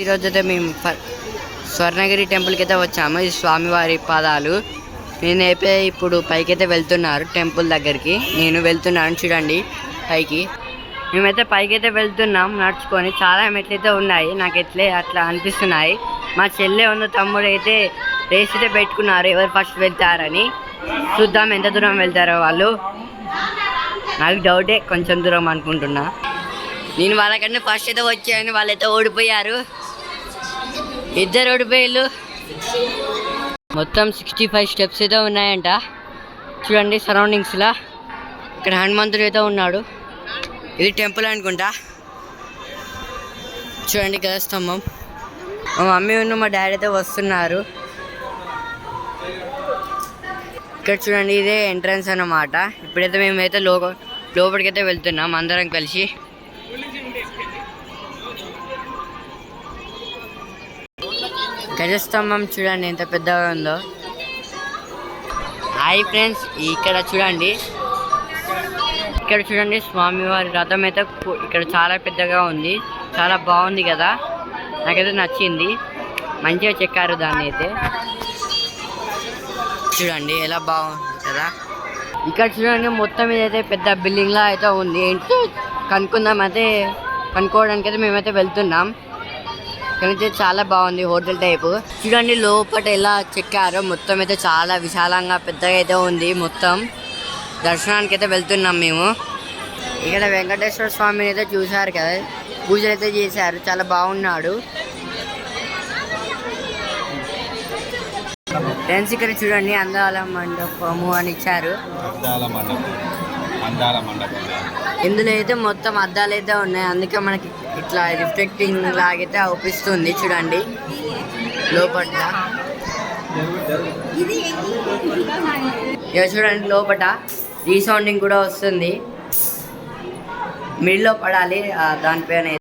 ఈరోజు అయితే మేము స్వర్ణగిరి టెంపుల్కి అయితే వచ్చాము. ఇది స్వామివారి పాదాలు. నేనైతే ఇప్పుడు పైకి అయితే వెళ్తున్నారు టెంపుల్ దగ్గరికి. నేను వెళ్తున్నాను చూడండి పైకి. మేమైతే పైకి అయితే వెళ్తున్నాం నడుచుకొని. చాలా మెట్లయితే ఉన్నాయి. నాకు ఎట్లే అట్లా అనిపిస్తున్నాయి. మా చెల్లె ఉన్న తమ్ముడు అయితే రేస్ అయితే పెట్టుకున్నారు. ఎవరు ఫస్ట్ వెళ్తారని. చూద్దాం ఎంత దూరం వెళ్తారో వాళ్ళు. నాకు డౌటే కొంచెం దూరం అనుకుంటున్నా. నేను వాళ్ళకంటే ఫస్ట్ అయితే వచ్చాను. వాళ్ళైతే ఓడిపోయారు. ఇద్దరు ఓడిపోయారు. మొత్తం సిక్స్టీ ఫైవ్ స్టెప్స్ అయితే ఉన్నాయంట. చూడండి సరౌండింగ్స్లో ఇక్కడ హనుమంతుడు అయితే ఉన్నాడు. ఇది టెంపుల్ అనుకుంటా. చూడండి గద స్తంభం. మా మమ్మీ ఉన్న మా డాడీ అయితే వస్తున్నారు. ఇక్కడ చూడండి ఇదే ఎంట్రన్స్ అన్నమాట. ఇప్పుడైతే మేమైతే లో లోపలికైతే వెళ్తున్నాం అందరం కలిసి. గజస్తంభం చూడండి ఎంత పెద్దగా ఉందో. హాయ్ ఫ్రెండ్స్ ఇక్కడ చూడండి. ఇక్కడ చూడండి స్వామివారి రథం అయితే ఇక్కడ చాలా పెద్దగా ఉంది. చాలా బాగుంది కదా. నాకైతే నచ్చింది. మంచిగా చెక్కారు దాన్ని అయితే. చూడండి ఎలా బాగుంది కదా. ఇక్కడ చూడండి మొత్తం ఇదైతే పెద్ద బిల్డింగ్ లా అయితే ఉంది. కనుక్కుందాం అయితే కనుక్కోవడానికి అయితే మేమైతే వెళ్తున్నాం. అయితే చాలా బాగుంది హోటల్ టైపు. చూడండి లోపల ఎలా చెక్కారో మొత్తం అయితే చాలా విశాలంగా పెద్దగా అయితే ఉంది మొత్తం. దర్శనానికి అయితే వెళ్తున్నాం మేము. ఇక్కడ వెంకటేశ్వర స్వామిని అయితే చూశారు కదా. పూజలు అయితే చేశారు. చాలా బాగున్నాడు. ఫ్రెండ్స్ ఇక్కడ చూడండి అందాల మండపము అని ఇచ్చారు. అద్దాల మండపం అందాల మండపం. ఇందులో అయితే మొత్తం అద్దాలు అయితే ఉన్నాయి. అందుకే మనకి ఇట్లా రిఫ్లెక్టింగ్ లాగైతే అవుపిస్తుంది చూడండి. లోపల ఇక చూడండి లోపల రీసౌండింగ్ కూడా వస్తుంది. మిడిల్లో పడాలి. ఆ దానిపైన